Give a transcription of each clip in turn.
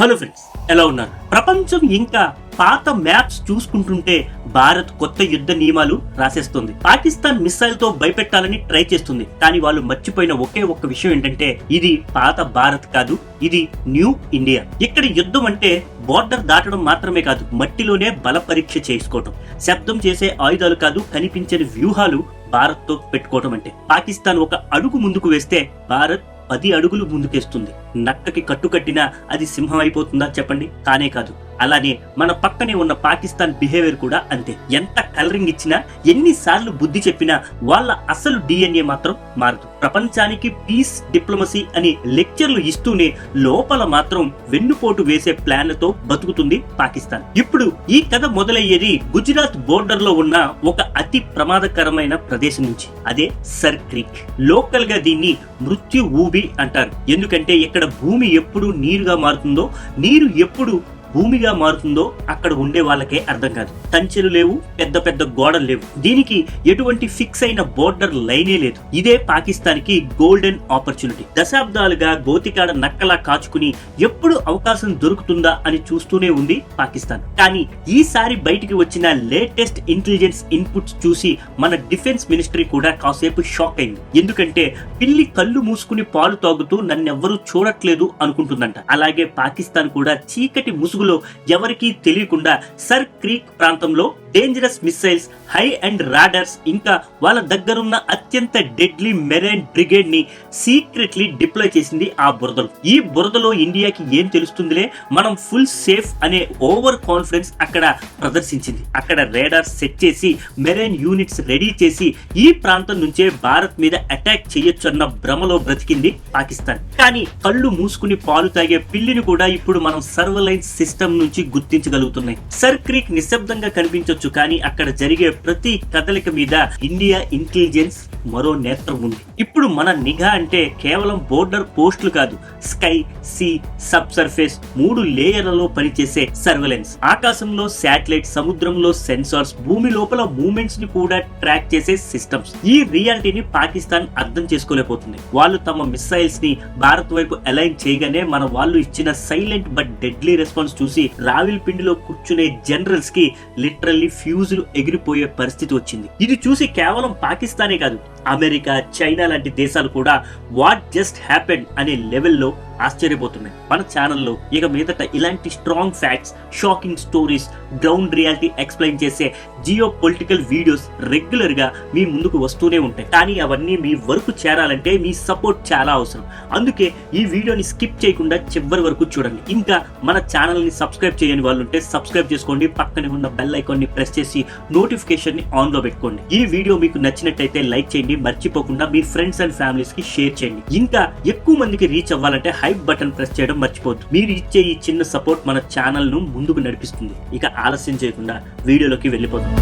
Hello friends ఎలా ఉన్నారు? ప్రపంచం ఇంకా పాత మ్యాప్స్ చూసుకుంటుంటే భారత్ కొత్త యుద్ధ నియమాలు రాసేస్తుంది. పాకిస్తాన్ మిస్సైల్తో భయపెట్టాలని ట్రై చేస్తుంది. కానీ వాళ్ళు మర్చిపోయిన ఒకే ఒక్క విషయం ఏంటంటే ఇది పాత భారత్ కాదు ఇది న్యూ ఇండియా. ఇక్కడ యుద్ధం అంటే బోర్డర్ దాటడం మాత్రమే కాదు మట్టిలోనే బల పరీక్ష చేసుకోవటం. శబ్దం చేసే ఆయుధాలు కాదు కనిపించని వ్యూహాలు భారత్తో పెట్టుకోవటం అంటే. పాకిస్తాన్ ఒక అడుగు ముందుకు వేస్తే భారత్ పది అడుగులు ముందుకేస్తుంది. నక్కకి కట్టుకట్టినా అది సింహం అయిపోతుందా చెప్పండి? కానే కాదు. అలానే మన పక్కనే ఉన్న పాకిస్తాన్ బిహేవియర్ కూడా అంతే. ఎంత కలరింగ్ ఇచ్చినా ఎన్నిసార్లు బుద్ధి చెప్పినా వాళ్ళ అసలు డిఎన్ఏ మాత్రం మారదు. ప్రపంచానికి పీస్ డిప్లొమసీ అని లెక్చర్లు ఇస్తూనే లోపల మాత్రం వెన్నుపోటు వేసే ప్లాన్లతో బతుకుతుంది పాకిస్తాన్. ఇప్పుడు ఈ కథ మొదలయ్యేది గుజరాత్ బోర్డర్లో ఉన్న ఒక అతి ప్రమాదకరమైన ప్రదేశం నుంచి. అదే సర్ క్రీక్. లోకల్గా దీన్ని మృత్యు ఊబి అంటారు. ఎందుకంటే ఇక్కడ భూమి ఎప్పుడు నీరుగా మారుతుందో నీరు ఎప్పుడు భూమిగా మారుతుందో అక్కడ ఉండే వాళ్ళకే అర్థం కాదు. తంచెలు లేవు పెద్ద పెద్ద గోడలు లేవు. దీనికి ఎటువంటి ఫిక్స్ అయిన బోర్డర్ లైనే లేదు. ఇదే పాకిస్తాన్కి గోల్డెన్ ఆపర్చునిటీ. దశాబ్దాలుగా గోతికాడ నక్కలా కాచుకుని ఎప్పుడు అవకాశం దొరుకుతుందా అని చూస్తూనే ఉంది పాకిస్తాన్. కానీ ఈసారి బయటికి వచ్చిన లేటెస్ట్ ఇంటెలిజెన్స్ ఇన్పుట్స్ చూసి మన డిఫెన్స్ మినిస్ట్రీ కూడా కాసేపు షాక్ అయింది. ఎందుకంటే పిల్లి కళ్ళు మూసుకుని పాలు తాగుతూ నన్నెవ్వరూ చూడట్లేదు అనుకుంటుందంట. అలాగే పాకిస్తాన్ కూడా చీకటి ముసుగు ముసుగులో ఎవరికీ తెలియకుండా సర్ క్రీక్ ప్రాంతంలో dangerous missiles high and radars ఇంకా వాళ్ళ దగ్గరున్న అత్యంత డెడ్లీ మెరైన్ బ్రిగేడ్ని సీక్రెట్లీ డిప్లాయ్ చేసింది ఆ బురదలు. ఈ బురదలో ఇండియాకి ఏం తెలుస్తుందిలే? మనం ఫుల్ సేఫ్ అనే ఓవర్ కాన్ఫిడెన్స్ అక్కడ ప్రదర్శించింది. అక్కడ రేడార్ సెట్ చేసి మెరైన్ యూనిట్స్ రెడీ చేసి ఈ ప్రాంతం నుంచే భారత్ మీద అటాక్ చేయొచ్చు అన్న భ్రమలో బ్రతికింది పాకిస్తాన్. కానీ కళ్ళు మూసుకుని పాలు తాగే పిల్లిని కూడా ఇప్పుడు మనం సర్వలైన్స్ సిస్టమ్ నుంచి గుర్తించగలుగుతున్నాయి. సర్ క్రీక్ నిశ్శబ్దంగా కనిపించొచ్చు కానీ అక్కడ జరిగే ప్రతి కదలిక మీద ఇండియా ఇంటెలిజెన్స్ మరో నేత్రం ఉంది. ఇప్పుడు మన నిఘా అంటే కేవలం బోర్డర్ పోస్టులు కాదు స్కై సీ సబ్ సర్ఫేస్ మూడు లేయర్లలో పనిచేసే సర్వెలెన్స్. ఆకాశంలో శాటిలైట్ సముద్రంలో సెన్సార్స్ భూమి లోపల మూమెంట్స్ని కూడా ట్రాక్ చేసే సిస్టమ్స్. ఈ రియాలిటీని పాకిస్తాన్ అర్థం చేసుకోలేకపోతుంది. వాళ్ళు తమ మిసైల్స్ని భారత్ వైపు అలైన్ చేయగానే మన వాళ్ళు ఇచ్చిన సైలెంట్ బట్ డెడ్లీ రెస్పాన్స్ చూసి రావిల్ పిండిలో కూర్చునే జనరల్స్కి లిటరల్లీ ఫ్యూజులు ఎగిరిపోయే పరిస్థితి వచ్చింది. ఇది చూసి కేవలం పాకిస్తానే కాదు అమెరికా చైనా లాంటి దేశాలు కూడా వాట్ జస్ట్ హ్యాపెండ్ అనే లెవెల్లో ఆశ్చర్యపోతున్నాయి. మన ఛానల్లో ఇక మీదట ఇలాంటి strong facts shocking stories ground reality explain చేసే జియో పొలిటికల్ వీడియోస్ రెగ్యులర్గా మీ ముందుకు వస్తూనే ఉంటాయి. కానీ అవన్నీ మీ వరకు చేరాలంటే మీ సపోర్ట్ చాలా అవసరం. అందుకే ఈ వీడియోని స్కిప్ చేయకుండా చివరి వరకు చూడండి. ఇంకా మన ఛానల్ని సబ్స్క్రైబ్ చేయని వాళ్ళు ఉంటే సబ్స్క్రైబ్ చేసుకోండి. పక్కనే ఉన్న బెల్ ఐకాన్ని ప్రెస్ చేసి నోటిఫికేషన్ని ఆన్లో పెట్టుకోండి. ఈ వీడియో మీకు నచ్చినట్టయితే లైక్ చేయండి. మర్చిపోకుండా మీ ఫ్రెండ్స్ అండ్ ఫ్యామిలీస్కి షేర్ చేయండి. ఇంకా ఎక్కువ మందికి రీచ్ అవ్వాలంటే హైప్ బటన్ ప్రెస్ చేయడం మర్చిపోద్దు మీరు ఇచ్చే ఈ చిన్న సపోర్ట్ మన ఛానల్ను ముందుకు నడిపిస్తుంది. ఇక ఆలస్యం చేయకుండా వీడియోలోకి వెళ్ళిపోతాం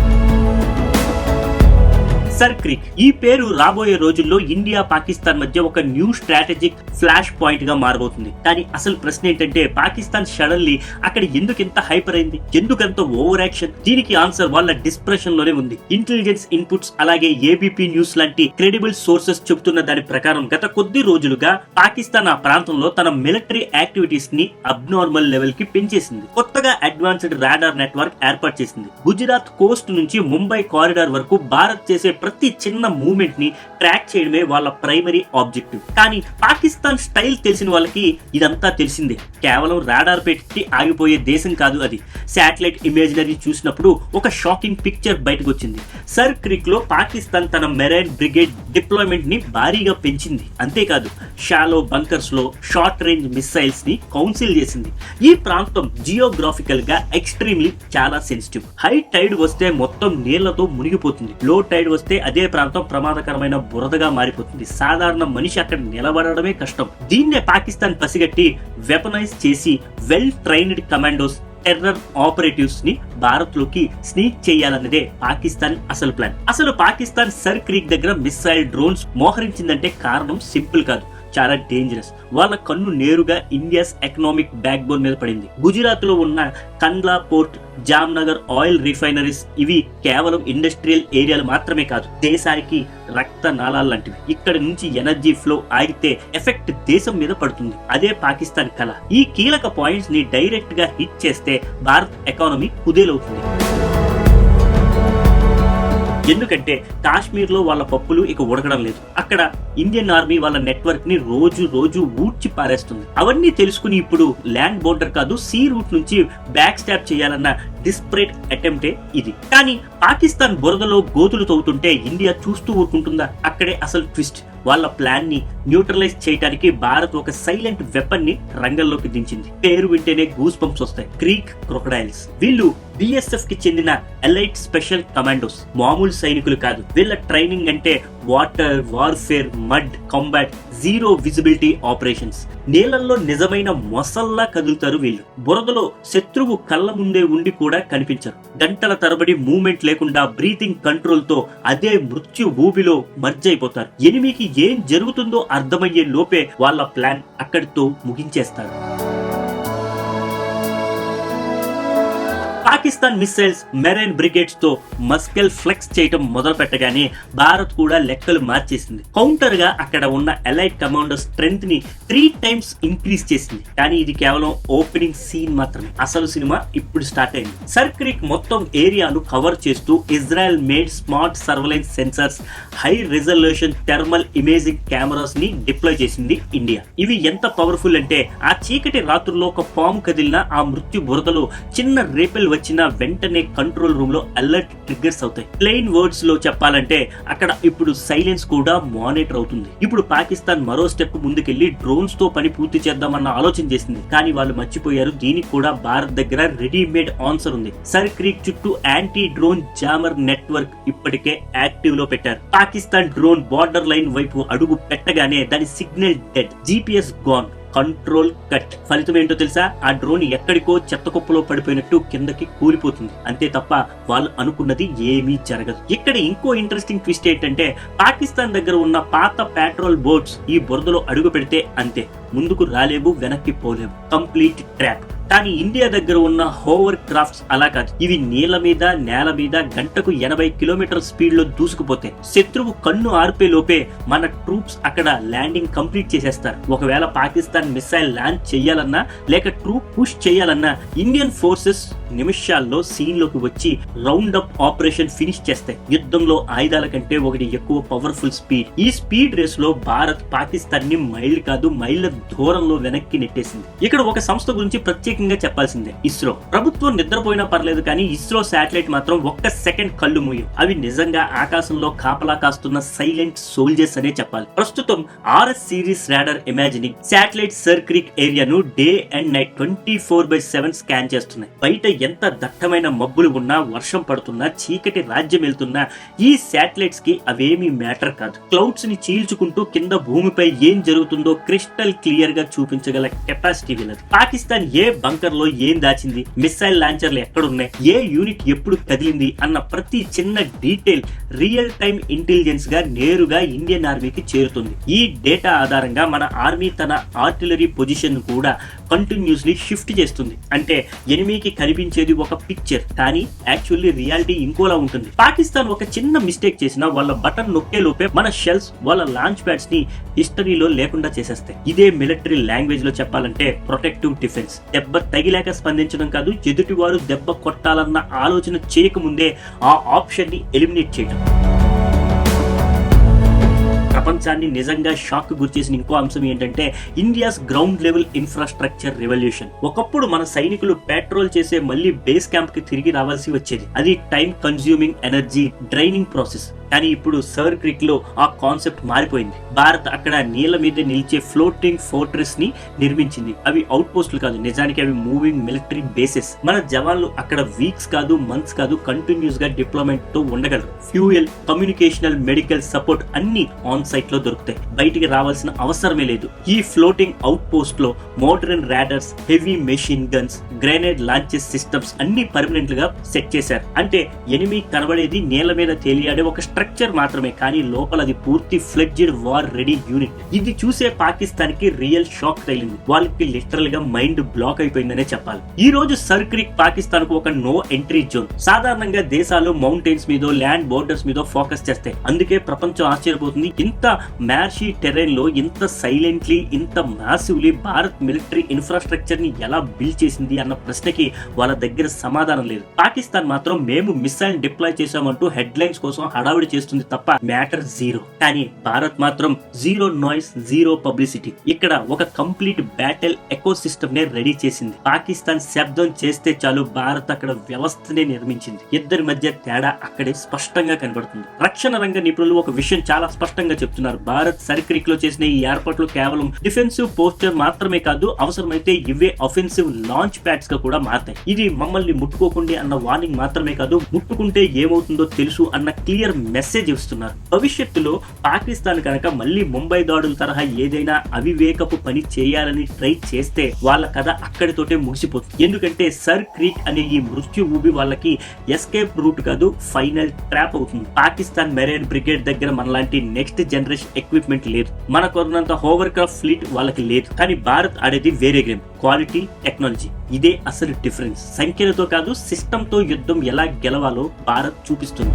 సర్ క్రిక్ ఈ పేరు రాబోయే రోజుల్లో ఇండియా పాకిస్తాన్ మధ్య ఒక న్యూ స్ట్రాటజిక్ ఫ్లాష్ పాయింట్గా మారబోతుంది. కానీ అసలు ప్రశ్న ఏంటంటే పాకిస్తాన్ సడన్లీ అక్కడ ఎందుకు ఇంత హైపర్ అయింది? ఎందుకంత ఓవర్ యాక్షన్ దీనికి ఆన్సర్ వాళ్ళ డిస్ప్రెషన్లోనే ఉంది. ఇంటెలిజెన్స్ ఇన్పుట్స్ అలాగే ఏబిపి న్యూస్ లాంటి క్రెడిబుల్ సోర్సెస్ చెబుతున్న దాని ప్రకారం గత కొద్ది రోజులుగా పాకిస్తాన్ ఆ ప్రాంతంలో తన మిలిటరీ యాక్టివిటీస్ని అబ్నార్మల్ లెవెల్కి పెంచేసింది. కొత్తగా అడ్వాన్స్డ్ రాడార్ నెట్వర్క్ ఏర్పాటు చేసింది. గుజరాత్ కోస్ట్ నుంచి ముంబై కారిడార్ వరకు భారత్ చేసే ప్రతి చిన్న మూమెంట్ని ట్రాక్ చేయడమే వాళ్ళ ప్రైమరీ ఆబ్జెక్టివ్ కానీ పాకిస్తాన్ స్టైల్ తెలిసిన వాళ్ళకి ఇదంతా తెలిసిందే. కేవలం రాడార్ పెట్టి ఆగిపోయే దేశం కాదు అది. శాటిలైట్ ఇమేజినరీ చూసినప్పుడు ఒక షాకింగ్ పిక్చర్ బయటకు వచ్చింది. సర్ క్రిక్లో పాకిస్తాన్ తన మెరైన్ బ్రిగేడ్ డిప్లాయ్మెంట్ని భారీగా పెంచింది. అంతేకాదు షాలో బంకర్స్లో షార్ట్ రేంజ్ మిస్సైల్స్ని కౌన్సిల్ చేసింది. ఈ ప్రాంతం జియోగ్రాఫికల్గా ఎక్స్ట్రీమ్లీ చాలా సెన్సిటివ్ హై టైడ్ వస్తే మొత్తం నీళ్ళతో మునిగిపోతుంది. లో టైడ్ వస్తే అదే ప్రాంతం ప్రమాదకరమైన బురదగా మారిపోతుంది. సాధారణ మనిషి అక్కడ నిలబడడమే కష్టం. దీన్నే పాకిస్తాన్ పసిగట్టి వెపనైజ్ చేసి వెల్ ట్రైన్డ్ కమాండోస్ టెర్రర్ ఆపరేటివ్స్ని భారత్లోకి స్నీక్ చేయాలన్నదే పాకిస్తాన్ అసలు ప్లాన్. అసలు పాకిస్తాన్ సర్ క్రీక్ దగ్గర మిస్సైల్ డ్రోన్స్ మోహరించిందంటే కారణం సింపుల్ కాదు. చాలా డేంజరస్ వాళ్ళ కన్ను నేరుగా ఇండియాస్ ఎకనామిక్ బ్యాక్ బోన్ మీద పడింది. గుజరాత్లో ఉన్న Kandla port Jamnagar oil refineries ఇవి కేవలం ఇండస్ట్రియల్ ఏరియాలు మాత్రమే కాదు దేశానికి రక్త నాళాలు లాంటివి. ఇక్కడ నుంచి ఎనర్జీ ఫ్లో ఆగితే ఎఫెక్ట్ దేశం మీద పడుతుంది. అదే పాకిస్తాన్ కళ ఈ కీలక పాయింట్స్ని డైరెక్ట్గా హిట్ చేస్తే భారత్ ఎకానమీ కుదేలవుతుంది. ఎందుకంటే కాశ్మీర్లో వాళ్ళ పప్పులు ఇక ఉడకడం లేదు. అక్కడ ఇండియన్ ఆర్మీ వాళ్ళ నెట్వర్క్ని రోజు రోజు ఊడ్చి పారేస్తుంది. అవన్నీ తెలుసుకుని ఇప్పుడు ల్యాండ్ బోర్డర్ కాదు సీ రూట్ నుంచి బ్యాక్ స్టాప్ చేయాలన్న డిస్పరేట్ అటెంప్టే ఇది. కానీ పాకిస్తాన్ బురదలో గోతులు తవ్వుతుంటే ఇండియా చూస్తూ ఊరుకుంటుందా? అక్కడే అసలు ట్విస్ట్. వాళ్ళ ప్లాన్ని న్యూట్రలైజ్ చేయడానికి భారత్ ఒక సైలెంట్ వెపన్ని రంగంలోకి దించింది. పేరు వింటేనే గూస్ పంప్స్ వస్తాయి. క్రీక్ క్రొకడైల్స్ వీళ్ళు బిఎస్ఎఫ్కి చెందిన ఎలైట్ స్పెషల్ కమాండోస్ మామూలు సైనికులు కాదు. వీళ్ళ ట్రైనింగ్ అంటే water warfare mud combat zero visibility operations. నీళ్ళల్లో నిజమైన మొసల్లా కదులుతారు వీళ్ళు. బురదలో శత్రువు కళ్ళ ముందే ఉండి కూడా కనిపించరు. గంటల తరబడి మూమెంట్ లేకుండా బ్రీతింగ్ కంట్రోల్తో అదే మృత్యు ఊబిలో మర్జ్ అయిపోతారు. ఎనిమికి ఏం జరుగుతుందో అర్థమయ్యే లోపే వాళ్ళ ప్లాన్ అక్కడితో ముగించేస్తారు. పాకిస్తాన్ మిస్సైల్స్ మెరైన్ బ్రిగేడ్స్తో మస్కెల్ ఫ్లెక్స్ చేయటం మొదలు పెట్టగానే భారత్ కూడా లెక్కలు మార్చేసింది. కౌంటర్గా అక్కడ ఉన్న ఎలైట్ కమాండర్ స్ట్రెంత్ని త్రీ టైమ్స్ ఇంక్రీజ్ చేసింది. కానీ ఇది కేవలం ఓపెనింగ్ సీన్ మాత్రమే. అసలు సినిమా ఇప్పుడు స్టార్ట్ అయింది. సర్క్రిక్ మొత్తం ఏరియాను కవర్ చేస్తూ Israel made smart surveillance sensors high resolution thermal imaging కెమెరాస్ని deploy చేసింది ఇండియా. ఇవి ఎంత పవర్ఫుల్ అంటే ఆ చీకటి రాత్రుల్లో ఒక పాము కదిలిన ఆ మృత్యు బురదలో చిన్న రేపెల్ వచ్చిన వెంటనే కంట్రోల్ రూమ్లో అలర్ట్ ట్రిగ్గర్స్ అవుతాయి. ప్లెయిన్ వర్డ్స్లో చెప్పాలంటే అక్కడ ఇప్పుడు సైలెన్స్ కూడా మానిటర్ అవుతుంది. ఇప్పుడు పాకిస్తాన్ మరో స్టెప్ ముందుకెళ్ళి డ్రోన్స్తో పని పూర్తి చేద్దామన్న ఆలోచన చేసింది. కానీ వాళ్ళు మర్చిపోయారు. దీనికి కూడా భారత్ దగ్గర రెడీమేడ్ ఆన్సర్ ఉంది. సర్ క్రీక్ చుట్టూ యాంటీ డ్రోన్ జామర్ నెట్వర్క్ ఇప్పటికే యాక్టివ్లో పెట్టారు. పాకిస్తాన్ డ్రోన్ బార్డర్ లైన్ వైపు అడుగు పెట్టగానే దాని signal dead. GPS gone. Control cut. ఫలితం ఏంటో తెలుసా? ఆ డ్రోన్ ఎక్కడికో చెత్త కుప్పలో పడిపోయినట్టు కిందకి కూలిపోతుంది. అంతే తప్ప వాళ్ళు అనుకున్నది ఏమీ జరగదు. ఇక్కడ ఇంకో ఇంట్రెస్టింగ్ ట్విస్ట్ ఏంటంటే పాకిస్తాన్ దగ్గర ఉన్న పాత పెట్రోల్ బోట్స్ ఈ బురదలో అడుగు పెడితే అంతే. ముందుకు రాలేవు వెనక్కి పోలేవు కంప్లీట్ ట్రాప్ కానీ ఇండియా దగ్గర ఉన్న హోవర్ క్రాఫ్ట్స్ అలా కాదు. ఇవి నీళ్ళ మీద నేల మీద గంటకు ఎనభై కిలోమీటర్ స్పీడ్లో దూసుకుపోతాయి శత్రువు కన్ను ఆర్పే లోపే మన ట్రూప్స్ అక్కడ ల్యాండింగ్ కంప్లీట్ చేసేస్తారు. ఒకవేళ పాకిస్తాన్ మిసైల్ ల్యాండ్ చేయాలన్నా లేక ట్రూప్ పుష్ చేయాలన్నా ఇండియన్ ఫోర్సెస్ నిమిషాల్లో సీన్లోకి వచ్చి రౌండ్ అప్ ఆపరేషన్ ఫినిష్ చేస్తాయి యుద్ధంలో ఆయుధాల కంటే ఒకటి ఎక్కువ పవర్ఫుల్ స్పీడ్. ఈ స్పీడ్ రేస్లో భారత్ పాకిస్తాన్ని మైల్ కాదు మైళ్ళ దూరంలో వెనక్కి నెట్టేసింది. ఇక్కడ ఒక సంస్థ గురించి ప్రత్యేకంగా చెప్పాల్సిందే. ఇస్రో. ప్రభుత్వం నిద్రపోయినా పర్లేదు కానీ ఇస్రో శాటిలైట్ మాత్రం ఒక్క సెకండ్ కళ్ళు మూయు అవి నిజంగా ఆకాశంలో కాపలా కాస్తున్న సైలెంట్ సోల్జర్స్ అనే చెప్పాలి. ప్రస్తుతం RS series radar imaging. Satellite Sir Creek ఏరియాను day and night twenty four by seven scan చేస్తున్నాయి. బయట ఎంత దట్టమైన మబ్బులు ఉన్నా వర్షం పడుతున్నా చీకటి రాజ్యం వెళ్తున్నా ఈ శాటిలైట్స్కి అవేమీ మ్యాటర్ కాదు. క్లౌడ్స్ని చీల్చుకుంటూ కింద భూమిపై ఏం జరుగుతుందో క్రిస్టల్ క్లియర్గా చూపించగల కెపాసిటీ వీళ్ళది. పాకిస్తాన్ ఏ బంకర్లో ఏం దాచింది? మిసైల్ లాంచర్లు ఎక్కడున్నాయి? ఏ యూనిట్ ఎప్పుడు కదిలింది? అన్న ప్రతి చిన్న డీటెయిల్ రియల్ టైం ఇంటెలిజెన్స్గా నేరుగా ఇండియన్ ఆర్మీకి చేరుతుంది. ఈ డేటా ఆధారంగా మన ఆర్మీ తన ఆర్టిలరీ పొజిషన్ కూడా కంటిన్యూస్లీ షిఫ్ట్ చేస్తుంది. అంటే ఎనిమికి కనిపించేది ఒక పిక్చర్ కానీ యాక్చువల్లీ రియాలిటీ ఇంకోలా ఉంటుంది. పాకిస్తాన్ ఒక చిన్న మిస్టేక్ చేసినా వాళ్ళ బటన్ నొక్కే లోపే మన షెల్స్ వాళ్ళ లాంచ్ ప్యాడ్స్ని హిస్టరీలో లేకుండా చేసేస్తాయి. ఇదే మిలిటరీ లాంగ్వేజ్లో చెప్పాలంటే ప్రొటెక్టివ్ డిఫెన్స్ దెబ్బ తగిలేక స్పందించడం కాదు ఎదుటివారు దెబ్బ కొట్టాలన్న ఆలోచన చేయకముందే ఆ ఆప్షన్ని ఎలిమినేట్ చేయడం ప్రపంచాన్ని నిజంగా షాక్ గురిచేసిన ఇంకో అంశం ఏంటంటే India's ground level infrastructure revolution. ఒకప్పుడు మన సైనికులు పెట్రోల్ చేసే మళ్ళీ బేస్ క్యాంప్కి తిరిగి రావాల్సి వచ్చేది. అది time consuming energy draining process కానీ ఇప్పుడు సర్ క్రిక్లో ఆ కాన్సెప్ట్ మారిపోయింది. భారత్ అక్కడ నీళ్ళ మీద నిలిచే ఫ్లోటింగ్ ఫోర్ట్రెస్ని నిర్మించింది. అవి అవుట్ పోస్టులు కాదు నిజానికి అవి మూవింగ్ మిలిటరీ బేసెస్ మన జవాన్లు అక్కడ వీక్స్ కాదు మంత్స్ కాదు కంటిన్యూస్గా డిప్లొమెంట్తో ఉండగలరు. ఫ్యూయల్ కమ్యూనికేషనల్ మెడికల్ సపోర్ట్ అన్ని ఆన్ సైట్లో దొరుకుతాయి. బయటికి రావాల్సిన అవసరమే లేదు. ఈ ఫ్లోటింగ్ అవుట్ పోస్ట్లో modern radars heavy machine guns grenade launchers systems అన్ని పర్మనెంట్గా సెట్ చేశారు. అంటే ఎనిమి కనబడేది నేల మీద తేలియాడే ఒక స్ట్రక్చర్ మాత్రమే కానీ లోపల అది పూర్తి ఫ్లెడ్జ్డ్ వార్ రెడీ యూనిట్. ఇది చూసే పాకిస్తాన్కి రియల్ షాక్ తగిలింది. వాళ్ళకి లిటరల్గా మైండ్ బ్లాక్ అయిపోయిందనే చెప్పాలి. ఈ రోజు సర్క్రిక్ పాకిస్తాన్కు ఒక నో ఎంట్రీ జోన్. సాధారణంగా దేశాలు మౌంటైన్స్ మీద ల్యాండ్ బోర్డర్స్ మీద ఫోకస్ చేస్తాయి. అందుకే ప్రపంచం ఆశ్చర్యపోతుంది. ఇంత మ్యార్షీ టెరెన్లో ఇంత సైలెంట్లీ ఇంత మాసివ్లీ భారత్ మిలిటరీ ఇన్ఫ్రాస్ట్రక్చర్ని ఎలా బిల్డ్ చేసింది అన్న ప్రశ్నకి వాళ్ళ దగ్గర సమాధానం లేదు. పాకిస్తాన్ మాత్రం మేము మిసైల్ డిప్లాయ్ చేశామంటూ హెడ్ లైన్స్ కోసం హడావిడి చేస్తుంది తప్ప మ్యాటర్ జీరో. కానీ భారత్ మాత్రం జీరో నాయిస్ జీరో పబ్లిసిటీ. ఇక్కడ ఒక కంప్లీట్ బ్యాటిల్ ఎకో సిస్టమ్ నే రెడీ చేసింది. పాకిస్తాన్ శబ్దం చేస్తే చాలు భారత్ అక్కడ వ్యవస్థనే నిర్మించింది. ఇద్దరి మధ్య తేడా అక్కడే స్పష్టంగా కనబడుతుంది. రక్షణ రంగ నిపుణులు ఒక విషయం చాలా స్పష్టంగా చెప్తున్నారు. భారత్ సరిక్రిక్లో చేసిన ఈ ఏర్పాట్లు కేవలం డిఫెన్సివ్ పోస్టర్ మాత్రమే కాదు అవసరమైతే ఇవే అఫెన్సివ్ లాంచ్ ప్యాడ్స్గా కూడా మారతాయి. ఇది మమ్మల్ని ముట్టుకోకుండా అన్న వార్నింగ్ మాత్రమే కాదు ముట్టుకుంటే ఏమవుతుందో తెలుసు అన్న క్లియర్ మెసేజ్ ఇస్తున్నారు. భవిష్యత్తులో పాకిస్తాన్ కనుక మళ్ళీ ముంబై దాడుల తరహా ఏదైనా అవివేకపు పని చేయాలని ట్రై చేస్తే వాళ్ళ కథ అక్కడితోటే ముగిసిపోతుంది. ఎందుకంటే సర్ క్రీక్ అనే ఈ మృత్యు ఊబి వాళ్ళకి ఎస్కేప్ రూట్ కాదు ఫైనల్ ట్రాప్ అవుతుంది. పాకిస్తాన్ మెరైన్ బ్రిగేడ్ దగ్గర మనలాంటి నెక్స్ట్ జనరేషన్ ఎక్విప్మెంట్ లేదు. మనకున్నంత హోవర్ క్రాఫ్ట్ ఫ్లీట్ వాళ్ళకి లేదు. కానీ భారత్ ఆడేది వేరే గేమ్ క్వాలిటీ టెక్నాలజీ. ఇదే అసలు డిఫరెన్స్. సంఖ్యలతో కాదు సిస్టంతో యుద్ధం ఎలా గెలవాలో భారత్ చూపిస్తుంది.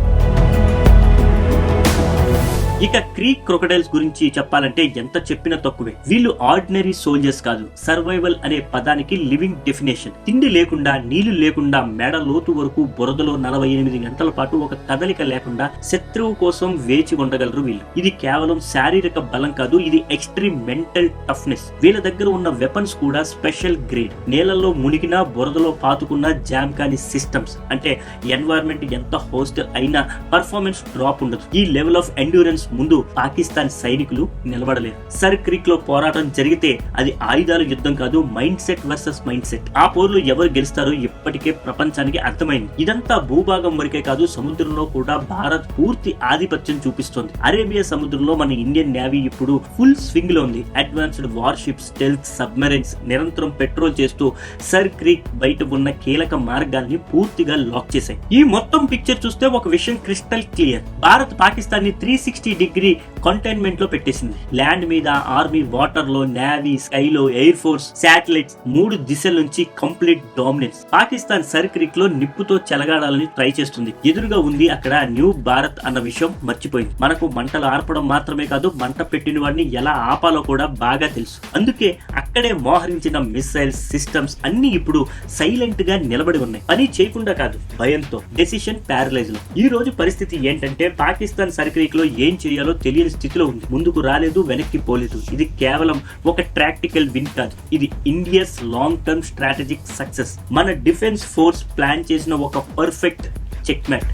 ఇక క్రీక్ క్రొకడైల్స్ గురించి చెప్పాలంటే ఎంత చెప్పినా తక్కువే. వీళ్ళు ఆర్డినరీ సోల్జర్స్ కాదు సర్వైవల్ అనే పదానికి లివింగ్ డెఫినేషన్. తిండి లేకుండా నీళ్ళు లేకుండా మెడ లోతు వరకు బురదలో నలభై ఎనిమిది గంటల పాటు ఒక కదలిక లేకుండా శత్రువు కోసం వేచి ఉండగలరు వీళ్ళు. ఇది కేవలం శారీరక బలం కాదు ఇది ఎక్స్ట్రీమ్ మెంటల్ టఫ్నెస్. వీళ్ళ దగ్గర ఉన్న వెపన్స్ కూడా స్పెషల్ గ్రేడ్. నేలలో మునిగినా బురదలో పాతుకున్న జామ్ కాని సిస్టమ్స్. అంటే ఎన్వైరన్మెంట్ ఎంత హోస్ట్ అయినా పర్ఫార్మెన్స్ డ్రాప్ ఉండదు. ఈ లెవెల్ ఆఫ్ ఎండ్యూరెన్స్ ముందు పాకిస్తాన్ సైనికులు నిలబడలేదు సర్ క్రిక్లో పోరాటం జరిగితే అది ఆయుధాల యుద్ధం కాదు mind set versus mind set ఆ పోర్లు ఎవరు గెలుస్తారో ఇప్పటికే ప్రపంచానికి అర్థమైంది. ఇదంతా భూభాగం వరకే కాదు సముద్రంలో కూడా భారత్ పూర్తి ఆధిపత్యం చూపిస్తోంది. అరేబియా సముద్రంలో మన ఇండియన్ నేవీ ఇప్పుడు ఫుల్ స్వింగ్లో ఉంది. అడ్వాన్స్డ్ వార్షిప్స్ టెల్త్ సబ్మెరైన్స్ నిరంతరం పెట్రోల్ చేస్తూ సర్ క్రీక్ బయట ఉన్న కీలక మార్గాల్ని పూర్తిగా లాక్ చేశాయి. ఈ మొత్తం పిక్చర్ చూస్తే ఒక విషయం క్రిస్టల్ క్లియర్ భారత్ పాకిస్తాన్ని త్రీ సిక్స్టీ డిగ్రీ కంటైన్మెంట్లో పెట్టేసింది. ల్యాండ్ మీద ఆర్మీ వాటర్లో నేవీ స్కైలో ఎయిర్ ఫోర్స్ శాటిలైట్స్ మూడు దిశల నుంచి కంప్లీట్ డామినెన్స్ పాకిస్తాన్ సర్క్రిక్లో నిప్పుతో చెలగాడాలని ట్రై చేస్తుంది. ఎదురుగా ఉంది అక్కడ న్యూ భారత్ అన్న విషయం మర్చిపోయింది. మనకు మంటలు ఆర్పడం మాత్రమే కాదు మంట పెట్టిన వాడిని ఎలా ఆపాలో కూడా బాగా తెలుసు. అందుకే అక్కడే మోహరించిన మిసైల్స్ సిస్టమ్స్ అన్ని ఇప్పుడు సైలెంట్గా నిలబడి ఉన్నాయి. పని చేయకుండా కాదు భయంతో. డెసిషన్ ప్యారలైజ్లో. ఈ రోజు పరిస్థితి ఏంటంటే పాకిస్తాన్ సర్క్రిక్లో ఏం సిరియాలో తెలియని స్థితిలో ఉంది. ముందుకు రాలేదు వెనక్కి పోలేదు. ఇది కేవలం ఒక ప్రాక్టికల్ విన్ కాదు. ఇది India's long term strategic success మన డిఫెన్స్ ఫోర్స్ ప్లాన్ చేసిన ఒక పర్ఫెక్ట్ చెక్ మ్యాట్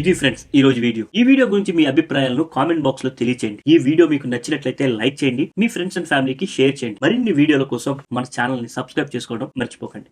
ఇది ఫ్రెండ్స్ ఈ రోజు వీడియో. ఈ వీడియో గురించి మీ అభిప్రాయాలను కామెంట్ బాక్స్లో తెలియచేయండి. ఈ వీడియో మీకు నచ్చినట్లయితే లైక్ చేయండి. మీ ఫ్రెండ్స్ అండ్ ఫ్యామిలీకి షేర్ చేయండి. మరిన్ని వీడియోల కోసం మన ఛానల్ని సబ్స్క్రైబ్ చేసుకోవడం మర్చిపోకండి.